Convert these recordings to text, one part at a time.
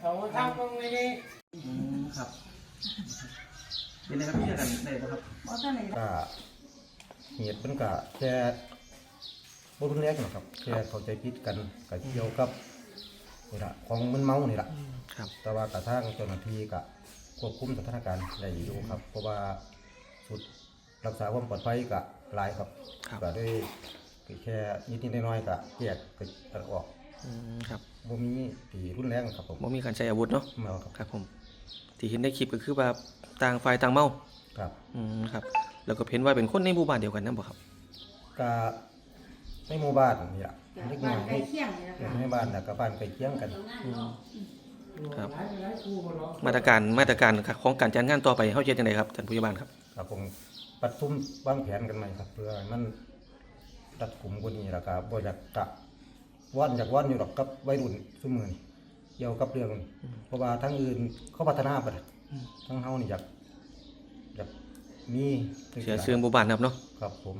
เขาทำตรงนี้ อืมครับเป็นไงครับพี่กันได้ป่ะครับก็เหตุมันก็แค่บ่รุนแรงหรอกครับแค่เข้าใจผิดกันก็เกี่ยวกับนี่ล่ะของมึนเมานี่ล่ะครับแต่ว่ากระทั่งเจ้าหน้าที่ก็ควบคุมสถานการณ์ได้อยู่ครับ เพราะว่าสุดรักษาความปลอดภัยก็หลายครับครับก็ด้วย แค่นิดๆน้อยๆก็แยกก็เอาออกอืมครับบ่มีที่รุนแรงครับผมบ่มีการใช้อาวุธเนาะไม่เอาครับครับผมที่เห็นในคลิปก็คือว่าต่างฝ่ายต่างเมาครับอืมครับ แล้วก็เห็นว่าเป็นคนในหมู่บ้านเดียวกันนั่นบ่ครับก็ในหมู่บ้านนี่ล่ะเล็กน้บ้าอนยใกล้เคียงนี่แหละค่ะในบ้านแล้วก็บ้านใกล้เคียงกัน ครับ มาตรการมาตรการของการจัดงานต่อไปเฮาเฮ็ดจังไดครับท่านผู้ใหญ่บ้านครับ ครับผมปัดซุ่มวางแผนกันใหม่ครับ เพื่อให้มัน รัดกลุ่มกว่านี้แล้วก็บ่อยากกะว่อนอยากว่อนอยู่หรอกกับวัยรุ่นซุมื้อนี้เกี่ยวกับเรื่องเพราะว่าทั้งอื่นเขาพัฒนาไปแล้วทั้งเฮานี่อยากอยากมีเสียชื่อหมู่บ้านนะครับเนาะครับผม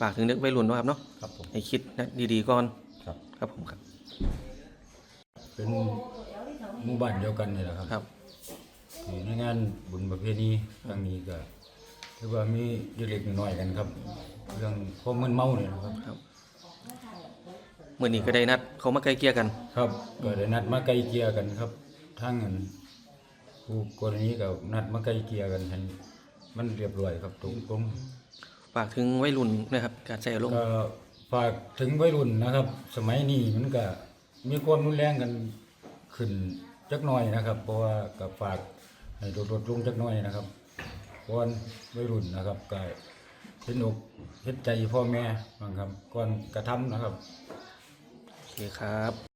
ฝากถึงเด็กวัยรุ่นเนาะครับเนาะครับผม ให้คิดนะดีๆก่อนครับ ครับผมครับเป็นหมู่บ้านเดียวกันนี่แหละครับครับ ที่ในงานบุญประเพณีครั้งนี้ก็ ถือว่ามีเล็กๆน้อยๆกันครับ เรื่องความมึนเมาเนี่ยนะครับครับมื้อนี้ก็ได้นัดเขามาไกลเกลี่ยกัน ครับก็ได้นัดมาไกลเกลี่ยกันครับทางอันผู้กรณีก็นัดมาไกลเกลี่ยกันให้มันเรียบร้อยครับตรงตรงฝากถึงวัยรุ่นนะครับ การใช้อารมณ์ก็ฝากถึงวัยรุ่นนะครับ สมัยนี้มันก็มีความรุนแรงกันขึ้นจักหน่อยนะครับ เพราะว่าก็ฝากให้ลดลดลงจักหน่อยนะครับ ก่อนวัยรุ่นนะครับก็เห็นอกเห็นใจพ่อแม่บางครับก่อนกระทำนะครับ โอเคครับ